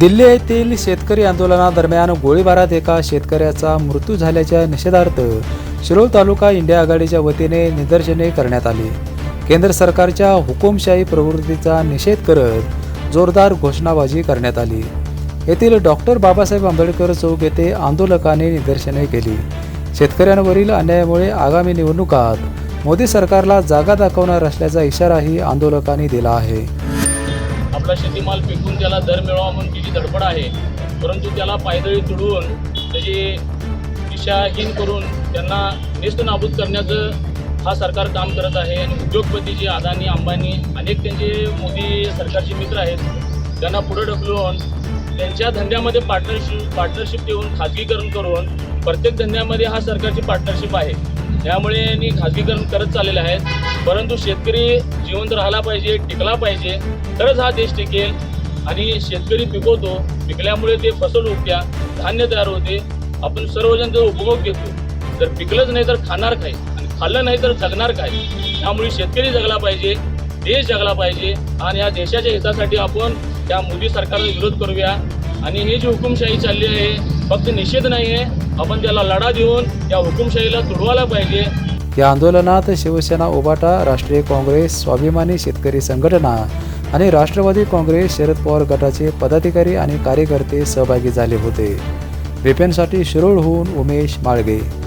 दिल्ली येथील शेतकरी आंदोलनादरम्यान गोळीबारात एका शेतकऱ्याचा मृत्यू झाल्याच्या निषेधार्थ शिरोळ तालुका इंडिया आघाडीच्या वतीने निदर्शने करण्यात आली. केंद्र सरकारच्या हुकुमशाही प्रवृत्तीचा निषेध करत जोरदार घोषणाबाजी करण्यात आली. येथील डॉक्टर बाबासाहेब आंबेडकर चौक येथे आंदोलकांनी निदर्शने केली. शेतकऱ्यांवरील अन्यायामुळे आगामी निवडणुकात मोदी सरकारला जागा दाखवणार असल्याचा इशाराही आंदोलकांनी दिला आहे. आपला शेतीमाल पिकून त्याला दर मिळावा म्हणून तिची धडपड आहे. परंतु त्याला पायदळी तुडवून त्याची दिशाहीन करून त्यांना नेस्त नाबूद करण्याचं हा सरकार काम करत आहे आणि उद्योगपती जे अदानी अंबानी अनेक त्यांचे मोदी सरकारचे मित्र आहेत त्यांना पुढे ढकलून त्यांच्या धंद्यामध्ये पार्टनरशिप पार्टनरशिप देऊन खाजगीकरण करून प्रत्येक धंद्यामध्ये हा सरकारची पार्टनरशिप आहे. त्यामुळे मी खाजगीकरण करत चाललेले आहेत. परंतु शेतकरी जिवंत राहिला पाहिजे टिकला पाहिजे. तरच हा देश टिकेल आणि शेतकरी पिकवतो. पिकल्यामुळे ते फसल उगत्या धान्य तयार होते. आपण सर्वजण त्याचा उपभोग घेतो. जर पिकलंच नाही तर खाणार काय? आणि खाल्लं नाही तर जगणार काय? त्यामुळे शेतकरी जगला पाहिजे देश जगला पाहिजे. आणि या देशाच्या हितासाठी आपण त्या मोदी सरकारला विरोध करूया. आणि ही जी हुकुमशाही चालली आहे फक्त निषेध नाही आहे आपण त्याला लढा देऊन या हुकुमशाहीला तुडवायला पाहिजे. या आंदोलनात शिवसेना उभाटा राष्ट्रीय काँग्रेस स्वाभिमानी शेतकरी संघटना आणि राष्ट्रवादी काँग्रेस शरद पवार गटाचे पदाधिकारी आणि कार्यकर्ते सहभागी झाले होते. बिपेनसाठी शिरोळहून उमेश माळगे.